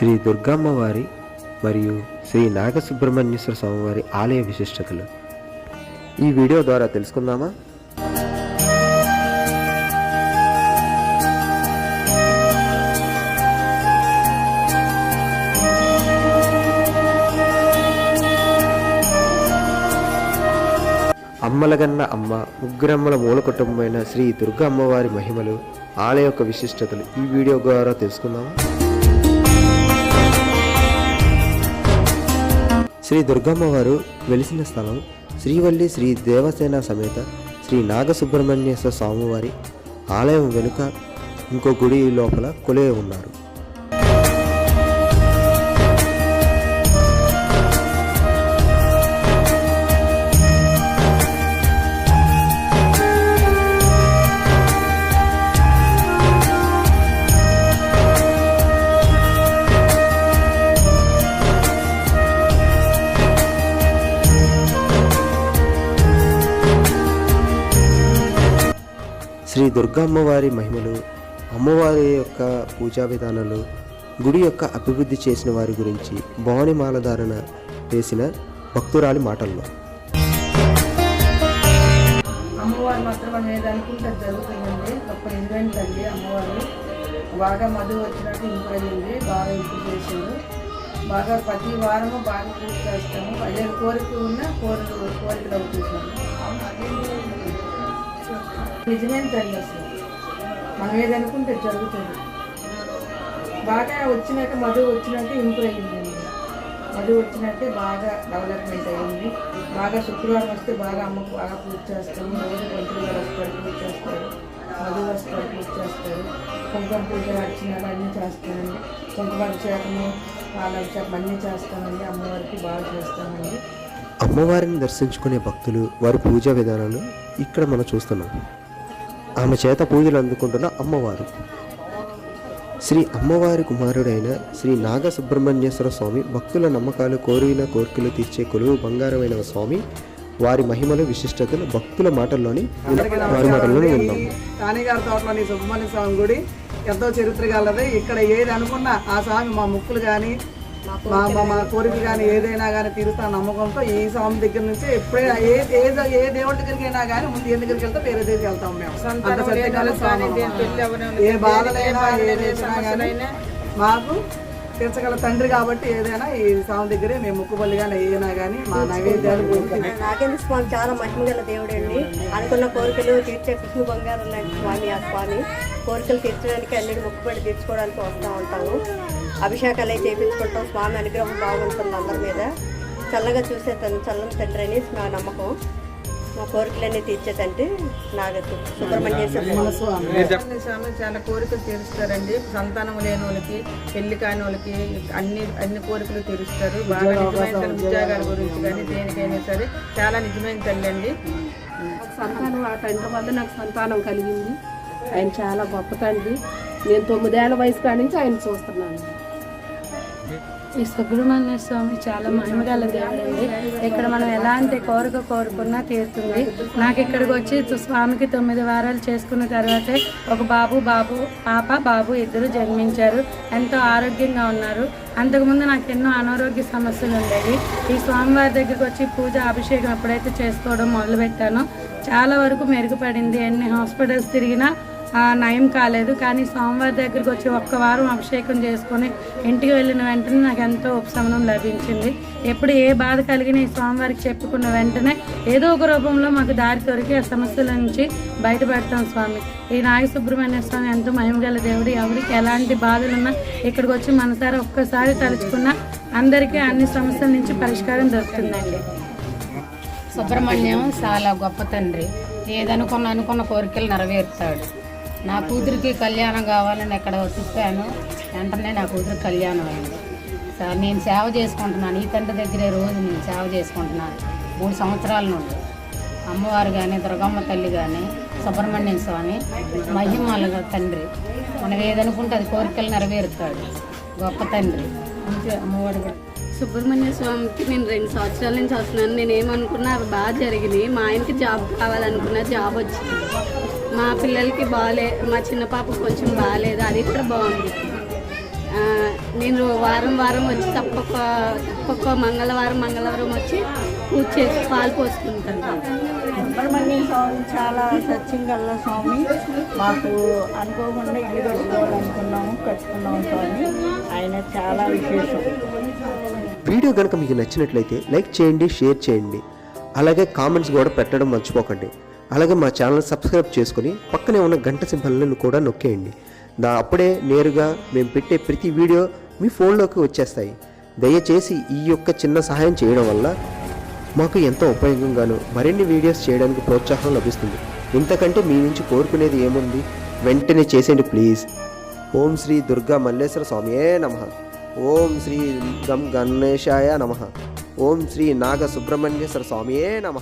శ్రీ దుర్గమ్మ వారి మరియు శ్రీ నాగసుబ్రహ్మణ్యేశ్వర స్వామివారి ఆలయ విశిష్టతలు. ఈ వీడియో ద్వారా తెలుసుకుందామా? అమ్మలగన్న అమ్మ ముగ్గురమ్మల మూల కుటుంబమైన శ్రీ దుర్గా అమ్మవారి మహిమలు ఆలయ యొక్క విశిష్టతలు ఈ వీడియో ద్వారా తెలుసుకుందామా? శ్రీ దుర్గమ్మ వారు వెలిసిన స్థలం శ్రీవల్లి శ్రీ దేవసేన సమేత శ్రీ నాగసుబ్రహ్మణ్యేశ్వర స్వామివారి ఆలయం వెనుక ఇంకో గుడి లోపల కొలే ఉన్నారు. శ్రీ దుర్గమ్మవారి మహిమలు అమ్మవారి యొక్క పూజా విధానాలు గుడి యొక్క అభివృద్ధి చేసిన వారి గురించి భవానిమాల ధారణ వేసిన భక్తురాలి మాటల్లో. అమ్మవారు మాత్రం మనం ఏది అనుకుంటే జరుగుతుందండి. గొప్ప నిజమైన తల్లి అమ్మవారు బాగా మధు వచ్చినట్టు ఇంప్రూవ్ బాగా ఇంప్రూవ్ చేసిండు బాగా ప్రతి వారము బాగా పూజ చేస్తాము. అదే కోరిక ఉన్న కోరిక కోరికలు అవుతున్నాము నిజమైన తల్లి అసలు. మనం ఏది అనుకుంటే జరుగుతుంది. బాగా వచ్చినాక మధు వచ్చినాక ఇంప్రూవ్ అయ్యిందండి మధు వచ్చినట్టే బాగా డెవలప్మెంట్ అయ్యింది బాగా శుక్రవారం వస్తే బాగా అమ్మకు బాగా పూజ చేస్తాము రోజు గంటలు వస్తారు పూజ చేస్తారు. మధు వస్తారు పూజ చేస్తారు. కుంకుమ పూజ అర్చనలు అన్నీ చేస్తానండి కుంకుమ అభిషేకము పాల అభిషేకం అన్నీ చేస్తానండి. అమ్మవారికి బాగా చేస్తామండి అమ్మవారిని దర్శించుకునే భక్తులు వారి పూజా విధానాలు ఇక్కడ మనం చూస్తున్నాం. ఆమె చేత పూజలు అందుకుంటున్న అమ్మవారు. శ్రీ అమ్మవారి కుమారుడైన శ్రీ నాగ సుబ్రహ్మణ్యేశ్వర స్వామి భక్తుల నమ్మకాలు కోరిన కోరికలు తీర్చే కొలువు బంగారమైన స్వామి. వారి మహిమలు విశిష్టతలు భక్తుల మాటల్లోని వారి మాటల్లోనే ఉందాం కాణిగారి తోటలోని సుబ్రహ్మణ్య స్వామి గుడి ఎంతో చరిత్ర గలది ఇక్కడ ఏది అనుకున్నా ఆ స్వామి మా ముక్కులు కానీ మా మా- మా కోరిక కానీ ఏదైనా కానీ తీరుస్తా నమ్మకంతో ఈ స్వామి దగ్గర నుంచి ఎప్పుడైనా ఏ ఏ ఏ దేవుడి దగ్గరికి అయినా కానీ ముందు ఏ దగ్గరికి వెళ్తాం వేరే దగ్గరికి వెళ్తాం మేము. అంత సత్యకాల స్వామి. ఏ బాధలైనా ఏ చేసినా కానీ మాకు తీర్చగల తండ్రి కాబట్టి ఏదైనా ఈ స్వామి దగ్గరే మేము ముక్కుబల్లి కానీ ఏదైనా కానీ మా నైవేద్యాలు నాగేంద్ర స్వామి చాలా మహిమగల దేవుడు అండి అనుకున్న కోరికలు తీర్చే కృష్ణ బంగారం స్వామి ఆ స్వామి. కోరికలు తీర్చడానికి అన్నిటి మొక్కుబడి తీర్చుకోవడానికి వస్తూ ఉంటాము. అభిషేకాలు అయితే చేయించుకుంటాం స్వామి అనుగ్రహం బాగుంటుంది అందరి మీద. చల్లగా చూసే తను చల్లని తండ్రి అని మా నమ్మకం. మా కోరికలన్నీ తీర్చేదంటే నాగ సుబ్రహ్మణ్యేశ్వర స్వామి స్వామి చాలా కోరికలు తీరుస్తారండి. సంతానం లేని వాళ్ళకి పెళ్ళి కాని వాళ్ళకి అన్ని అన్ని కోరికలు తీరుస్తారు. బాగా నిజమైన తల్లి ఉద్యోగాల గురించి కానీ దేనికైనా సరే చాలా నిజమైన తల్లి అండి. సంతానం ఆ తండ్రి వల్ల నాకు సంతానం కలిగింది. ఆయన చాలా గొప్ప తండ్రి. నేను తొమ్మిదేళ్ళ వయసు కాడి నుంచి ఆయన చూస్తున్నాను. ఈ సుబ్రహ్మణ్య స్వామి చాలా మహిమగల దేవుడు అండి. ఇక్కడ మనం ఎలాంటి కోరిక కోరుకున్నా తీరుతుంది. నాకు ఇక్కడికి వచ్చి స్వామికి తొమ్మిది వారాలు చేసుకున్న తర్వాతే ఒక బాబు బాబు పాప బాబు ఇద్దరు జన్మించారు. ఎంతో ఆరోగ్యంగా ఉన్నారు. అంతకుముందు నాకు ఎన్నో అనారోగ్య సమస్యలు ఉండేవి. ఈ స్వామివారి దగ్గరికి వచ్చి పూజ అభిషేకం ఎప్పుడైతే చేసుకోవడం మొదలుపెట్టానో చాలా వరకు మెరుగుపడింది. ఎన్ని హాస్పిటల్స్ తిరిగినా నయం కాలేదు. కానీ సోమవారి దగ్గరికి వచ్చి ఒక్క వారం అభిషేకం చేసుకొని ఇంటికి వెళ్ళిన వెంటనే నాకు ఎంతో ఉపశమనం లభించింది. ఎప్పుడు ఏ బాధ కలిగిన ఈ స్వామివారికి చెప్పుకున్న వెంటనే ఏదో ఒక రూపంలో మాకు దారి దొరికి ఆ సమస్యల నుంచి బయటపడతాం స్వామి. ఈ నాగసుబ్రహ్మణ్య స్వామి ఎంతో మహిమగల దేవుడు. ఎవరికి ఎలాంటి బాధలున్నా ఇక్కడికి వచ్చి మనసారి ఒక్కసారి తలుచుకున్నా అందరికీ అన్ని సమస్యల నుంచి పరిష్కారం దొరుకుతుందండి. సుబ్రహ్మణ్యం చాలా గొప్ప తండ్రి. ఏదనుకున్న అనుకున్న కోరికలు నెరవేరుతాడు. నా కూతురికి కళ్యాణం కావాలని ఎక్కడ చూపాను వెంటనే నా కూతురు కళ్యాణం అయింది. సార్ నేను సేవ చేసుకుంటున్నాను. ఈ తండ్రి దగ్గరే రోజు నేను సేవ చేసుకుంటున్నాను. మూడు సంవత్సరాల నుండి. అమ్మవారు కానీ దుర్గమ్మ తల్లి కానీ సుబ్రహ్మణ్యం స్వామి మహిమల తండ్రి. మనం ఏదనుకుంటే అది కోరికలు నెరవేరుతాడు. గొప్ప తండ్రి. అంతే అమ్మవాడు సుబ్రహ్మణ్య స్వామికి నేను రెండు సంవత్సరాల నుంచి వస్తున్నాను. నేను ఏమనుకున్నా అవి బాగా జరిగినాయి మా ఆయనకి జాబ్ కావాలనుకున్నా జాబ్ వచ్చింది. మా పిల్లలకి బాగాలే మా చిన్న పాప కొంచెం బాగాలేదు అది కూడా బాగుంది. నేను వారం వారం వచ్చి తప్పక తప్పక మంగళవారం మంగళవారం వచ్చి పూజ చేసి పాలు పోసుకుంటాను. సుబ్రహ్మణ్య స్వామి చాలా సత్యం గల స్వామి. మాకు అనుకోకుండా ఇల్లు కట్టుకోవాలనుకున్నాము కట్టుకున్నాము స్వామి. ఆయన చాలా విశేషం. వీడియో కనుక మీకు నచ్చినట్లయితే లైక్ చేయండి షేర్ చేయండి. అలాగే కామెంట్స్ కూడా పెట్టడం మర్చిపోకండి. అలాగే మా ఛానల్ సబ్స్క్రైబ్ చేసుకొని పక్కనే ఉన్న గంట సింబల్ని కూడా నొక్కేయండి. దా అప్పుడే నేరుగా మేము పెట్టే ప్రతి వీడియో మీ ఫోన్లోకి వచ్చేస్తాయి. దయచేసి ఈ యొక్క చిన్న సహాయం చేయడం వల్ల మాకు ఎంతో ఉపయోగంగాను మరిన్ని వీడియోస్ చేయడానికి ప్రోత్సాహం లభిస్తుంది. ఇంతకంటే మీ నుంచి కోరుకునేది ఏముంది? వెంటనే చేసేయండి ప్లీజ్. ఓం శ్రీ దుర్గా మల్లేశ్వర స్వామియే నమ. ఓం శ్రీ గం గణేశాయ నమ. ఓం శ్రీ నాగ సుబ్రహ్మణ్యేశ్వర స్వామియే నమ.